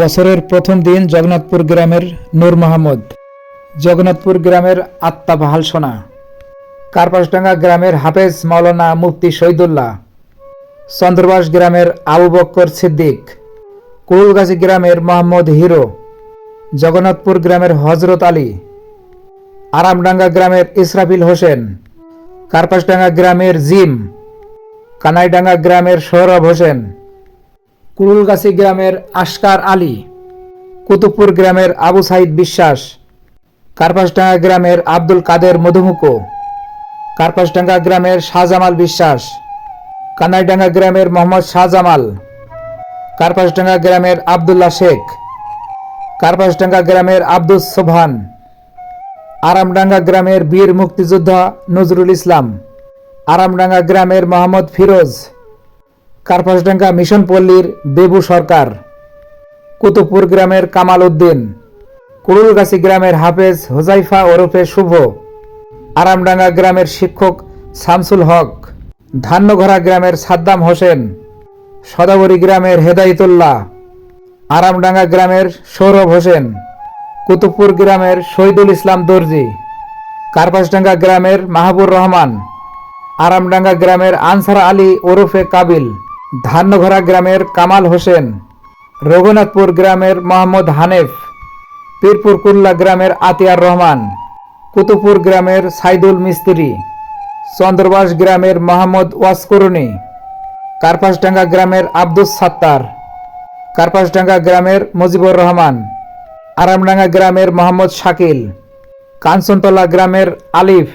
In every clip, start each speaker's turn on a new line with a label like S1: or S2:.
S1: বছরের প্রথম দিন জগন্নাথপুর গ্রামের নূর মাহমুদ। জগন্নাথপুর গ্রামের আত্মা বাহাল সোনা। কার্পাসডাঙ্গা গ্রামের হাফেজ মাওলানা মুফতি শহীদুল্লাহ। চন্দ্রবাস গ্রামের আবু বক্কর সিদ্দিক। কুড়ুলগাছি গ্রামের মোহাম্মদ হিরো। জগন্নাথপুর গ্রামের হজরত আলী। আরামডাঙ্গা গ্রামের ইসরাফিল হোসেন। কার্পাসডাঙ্গা গ্রামের জিম। কানাইডাঙ্গা গ্রামের সৌরভ হোসেন। কুড়ুলগাছি গ্রামের আশকার আলী, কুতুবপুর গ্রামের আবু সাইদ বিশ্বাস, কার্পাসডাঙ্গা গ্রামের আব্দুল কাদের মধুমুকো, কার্পাসডাঙ্গা গ্রামের শাহজামাল বিশ্বাস, কানাইডাঙ্গা গ্রামের মোহাম্মদ শাহজামাল, কার্পাসডাঙ্গা গ্রামের আবদুল্লাহ শেখ, কার্পাসডাঙ্গা গ্রামের আব্দুস সোবহান, আরামডাঙ্গা গ্রামের বীর মুক্তিযোদ্ধা নজরুল ইসলাম, আরামডাঙ্গা গ্রামের মোহাম্মদ ফিরোজ কার্পাসডাঙ্গা মিশন পল্লীর বেবু সরকার। কুতুবপুর গ্রামের কামাল উদ্দিন। কুড়ুলগাছি গ্রামের হাফেজ হোজাইফা ওরফে শুভ। আরামডাঙ্গা গ্রামের শিক্ষক শামসুল হক। ধান্যঘরা গ্রামের সাদ্দাম হোসেন। সদাবরী গ্রামের হেদাইতুল্লাহ আরামডাঙ্গা গ্রামের সৌরভ হোসেন। কুতুবপুর গ্রামের শহীদুল ইসলাম দর্জি। কার্পাসডাঙ্গা গ্রামের মাহবুর রহমান। আরামডাঙ্গা গ্রামের আনসার আলী ওরফে কাবিল। ধান্যঘরা গ্রামের কামাল হোসেন, রঘুনাথপুর গ্রামের মোহাম্মদ হানেফ, পীরপুর কুল্লা গ্রামের আতিয়ার রহমান, কুতুবপুর গ্রামের সাইদুল মিস্ত্রি, চন্দ্রবাস গ্রামের মোহাম্মদ ওয়াসকরুনি, কার্পাসডাঙ্গা গ্রামের আব্দুস সাত্তার, কার্পাসডাঙ্গা গ্রামের মুজিবুর রহমান, আরামডাঙ্গা গ্রামের মোহাম্মদ শাকিল, কাঞ্চনতলা গ্রামের আলিফ,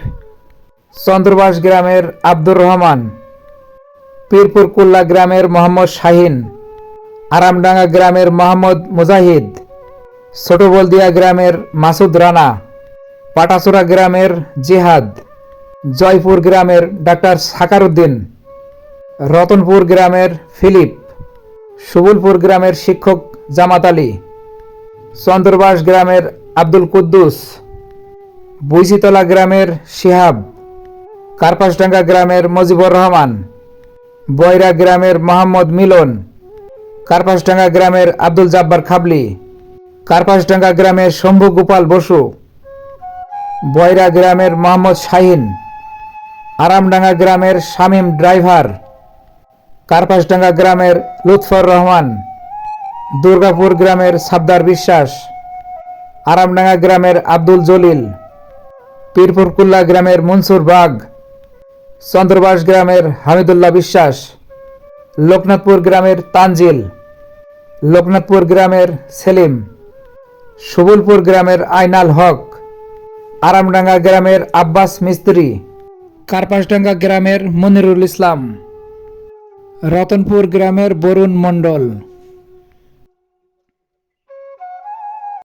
S1: চন্দ্রবাস গ্রামের আব্দুর রহমান। পীরপুর কুল্লা গ্রামের মোহাম্মদ শাহিন, আরামডাঙ্গা গ্রামের মোহাম্মদ মুজাহিদ, ছোটবলদিয়া গ্রামের মাসুদ রানা, পাটাচোরা গ্রামের জিহাদ, জয়পুর গ্রামের ডাক্তার সাকারুদ্দিন রতনপুর গ্রামের ফিলিপ, সুবুলপুর গ্রামের শিক্ষক জামাত আলী, চন্দ্রবাস গ্রামের আব্দুল কুদ্দুস বৈশিতলা গ্রামের শিহাব, কার্পাসডাঙ্গা গ্রামের মজিবুর রহমান বয়রা গ্রামের মোহাম্মদ মিলন, কার্পাসডাঙ্গা গ্রামের আব্দুল জাব্বার খাবলি, কার্পাসডাঙ্গা গ্রামের শম্ভু গোপাল বসু বয়রা গ্রামের মোহাম্মদ শাহিন, আরামডাঙ্গা গ্রামের শামীম ড্রাইভার, কার্পাসডাঙ্গা গ্রামের লুৎফর রহমান, দুর্গাপুর গ্রামের সাবদার বিশ্বাস, আরামডাঙ্গা গ্রামের আব্দুল জলিল, পীরপুরকুল্লা গ্রামের মনসুর বাগ চন্দ্রবাস গ্রামের হামিদুল্লাহ বিশ্বাস, লোকনাথপুর গ্রামের তানজিল, লোকনাথপুর গ্রামের সেলিম, সুবুলপুর গ্রামের আইনাল হক, আরামডাঙ্গা গ্রামের আব্বাস মিস্ত্রি, কার্পাসডাঙ্গা গ্রামের মনিরুল ইসলাম, রতনপুর গ্রামের বরুণ মণ্ডল।